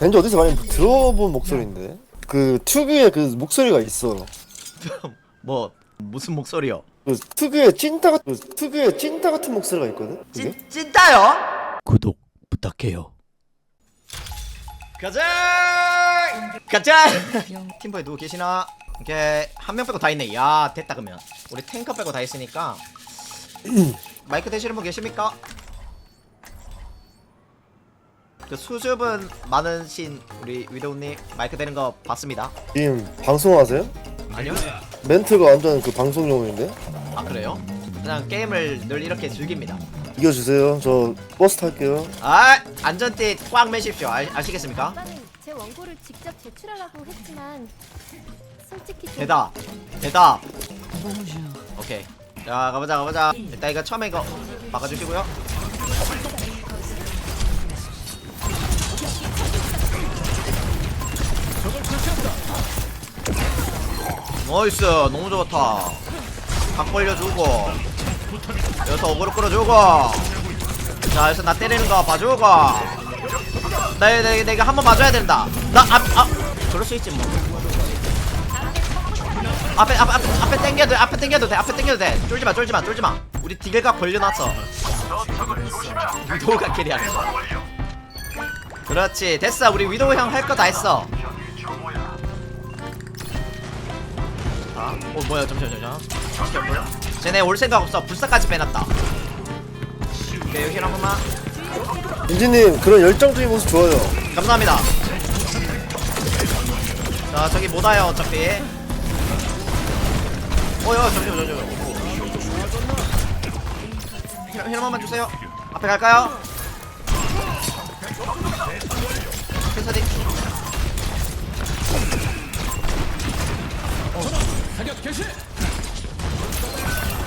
왠지 어디서 많이 들어본 목소리인데 그 특유의 그 목소리가 있어 뭐 무슨 목소리요? 그 특유의 찐따 같은 그 특유의 찐따 같은 목소리가 있거든 그게? 찐 찐따요? 구독 부탁해요. 가자! 가자! 팀버에 누구 계시나? 이게 한명 빼고 다 있네. 야 됐다 그러면 우리 탱커 빼고 다 있으니까 마이크 되시는 분 계십니까? 그 수줍은 많으신 우리 위도우님 마이크 되는 거 봤습니다. 지금 방송하세요? 아니요? 멘트가 완전 그 방송용인데 아 그래요? 그냥 게임을 늘 이렇게 즐깁니다. 이겨주세요 저 버스 탈게요 아 안전띠 꽉 매십시오. 아, 아시겠습니까? 오빠는 제 원고를 직접 제출하라고 했지만 솔직히 좀 대답 대답 오케이 자 가보자 가보자 일단 이거 처음에 이거 막아주시고요 나이스. 너무 좋다. 각 벌려주고. 여기서 어그로 끌어주고. 자 여기서 나 때리는 거 봐주고. 나 내가, 내가 한번 맞아야 된다. 나 앞앞. 아, 그럴 수 있지 뭐. 앞에 앞, 앞, 앞에 당겨도 돼 앞에 당겨도 돼 앞에 당겨도 돼. 쫄지마 쫄지마 쫄지마. 우리 디글각 걸려놨어. 위도우가 캐리하는 거. 그렇지. 됐어. 우리 위도우 형 할 거 다 했어 아, 어 뭐야 잠시만 잠시만. 잠시만 쟤네 올 생각 없어. 불사까지 빼놨다. 오케이 여기 한 번만 인지님 그런 열정적인 모습 좋아요. 감사합니다. 자 저기 못 와요 어차피. 어여 잠시만 잠시만. 힐- 힐 한번만 주세요. 앞에 갈까요? 캐서디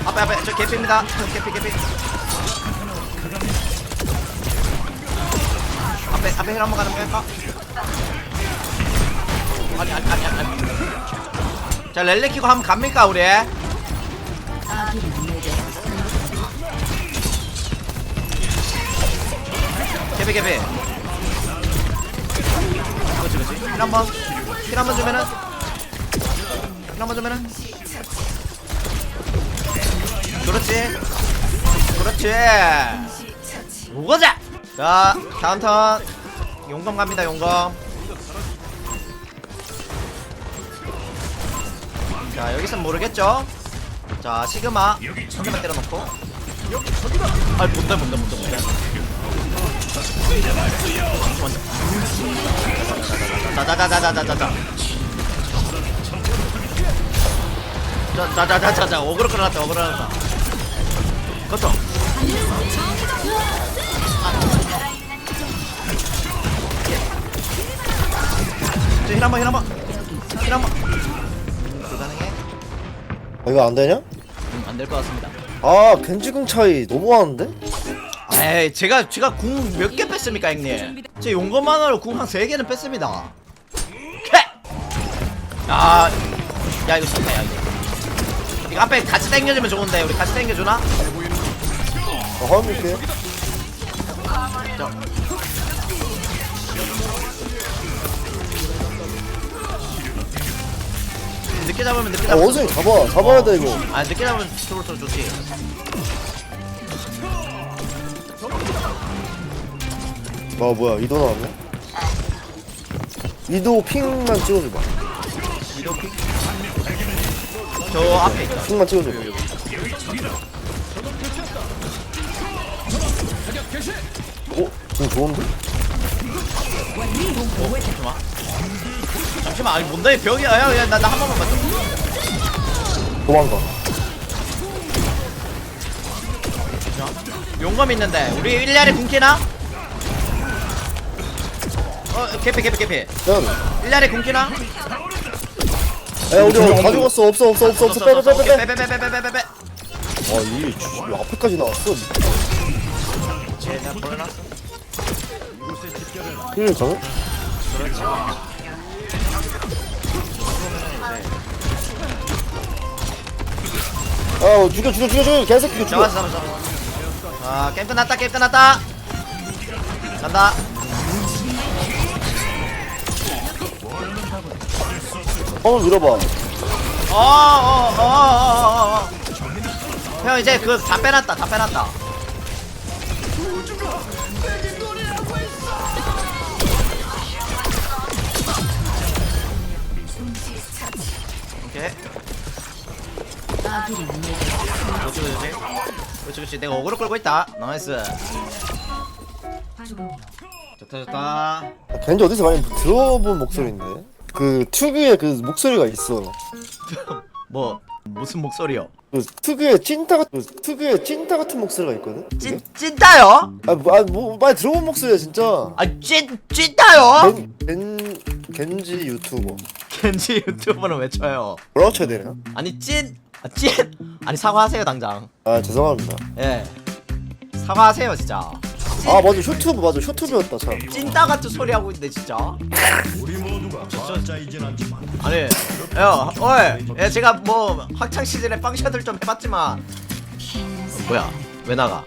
앞에 앞에. 저 개피입니다. 개피 개피. 앞에 앞에 힐 한번 가는 거 할까? 아니 아니 아니 아니. 자 렐레 키고 한번 갑니까 우리? 개배 개배 그렇지 그렇지. 힐 한번 힐 한번 주면은 주면은 그렇지 그렇지 오거자 자 다음 턴 용검 갑니다 용검 자 여기선 모르겠죠 자 시그마 한 대만 때려놓고 아 뭔데 뭔데 뭔데 뭔데 자자자자자자자 자 자자자자자자 어그로 끌어놨다 어그로 끌어놨다. 그렇죠 힐 한번 힐 한번. 힐 한번. 불가능해? 아 이거 안 되냐? 안될 것 같습니다. 아 겐지궁 차이 너무 하는데? 에이 제가 제가 궁 몇 개 뺐습니까 형님? 제 용검만으로 궁한세 개는 뺐습니다. 캐! 아, 야 이거 좋네 야 이거 이거 앞에 같이 당겨주면 좋은데 우리 같이 당겨주나? 아 화면 볼게요 자. 늦게 잡으면 늦게 아 잡으면 원숭이 잡아 잡아야 돼 이거 아 늦게 잡으면 더 좋지 아 뭐야 이도 나왔네 이도 핑만 찍어줘봐 저 앞에 있다. 핑만 찍어줘봐 어? 지금 좋은데? 잠시만. 잠시만 아니 뭔데? 벽이야. 야 야 나 나한 번만 맞춰. 도망가. 용검 있는데. 우리 일리아리 궁키나? 어 개피 개피 개피. 야, 일리아리 궁키나? 야 우리 다 죽었어. 없어 없어 없어 없어. 빼빼 빼빼 빼. 빼빼빼빼빼빼빼 아왜 앞에까지 나왔어? 쟤 내가 보내놨어 힐 가능? 그렇지 아 죽여 죽여 죽여 죽여. 개새끼 죽여. 잡았어 잡았어 잡았어. 아 게임 끝났다 게임 끝났다. 간다 한번 밀어봐. 어어어어어어 형 이제 그다 빼놨다 다 빼놨다. 오케이. 그렇지 그렇지. 그렇지 그렇지 내가 어그로 끌고 있다. 나이스. 좋다 좋다. 아, 겐지 어디서 많이 들어본 목소리인데 그 특유의 그 목소리가 있어 뭐 무슨 목소리요? 그 특유의 찐따 같은 그 특유의 찐따 같은 목소리가 있거든 찐 찐따요? 아, 뭐, 아, 뭐 많이 들어본 목소리야 진짜 아찐 찐따요? 겐, 겐, 겐지 유튜버 겐지 유튜브는 왜 쳐요? 뭐라고 쳐야 되나? 아니 찐, 아, 찐, 아니 사과하세요 당장. 아 죄송합니다 예, 사과하세요 진짜. 아 맞아. 쇼트브 맞아. 쇼트브였다 참. 찐따 같은 소리 하고 있는데 진짜. 아니, 야, 어이, 예, 제가 뭐 학창 시절에 빵샷을 좀 해봤지만, 어, 뭐야, 왜 나가?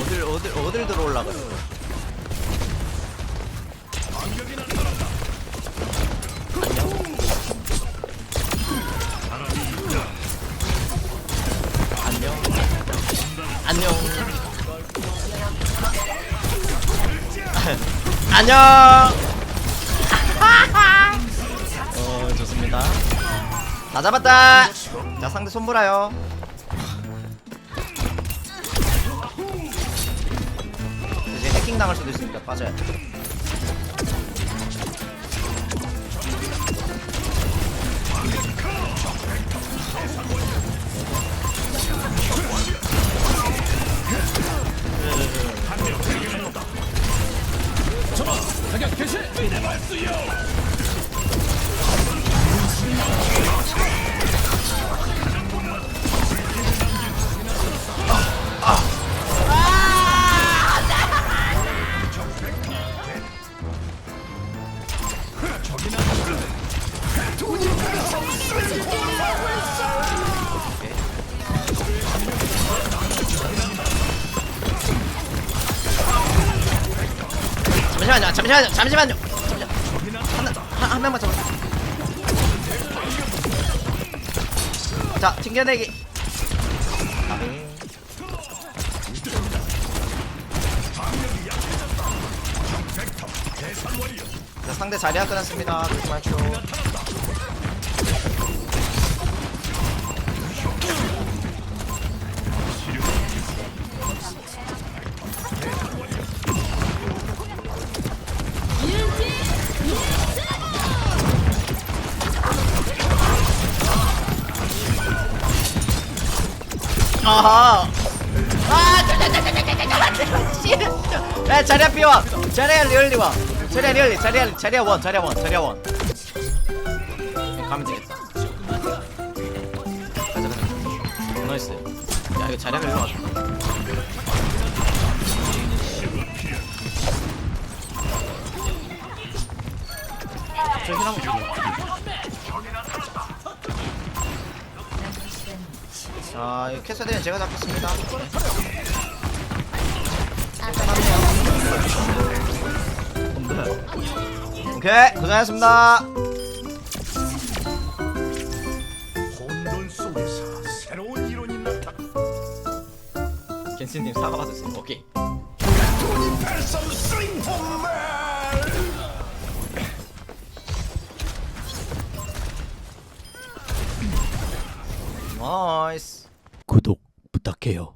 어딜 어딜 어딜 들어 올라가? 안녕. 안녕. 다 잡았다. 자 상대 손보라요. 이제 해킹 당할 수도 있으니까 빠져야 돼. 잠시만요, 잠시만요, 잠시만요. 잠시만요. 하나, 한, 한 명만 잡아. 자, 튕겨내기. 자, 상대 자리가 끊었습니다. 조심하 아, 야 자리야 피와 자리야 리얼리 와 자리야 리얼리 자리야 자리야 원 자리야 원 자리야 원 가면 되겠다 가자 가자 나이스 야 이거 자리야 일로 와저 희망 자, 이 캐서디는 제가 잡겠습니다. 오케이, 고생하셨습니다. 혼돈 속에서 새로운 이론이 나타 겐스님 사과 받으세요. 오케이. 스윙폼맨 나 생각해요.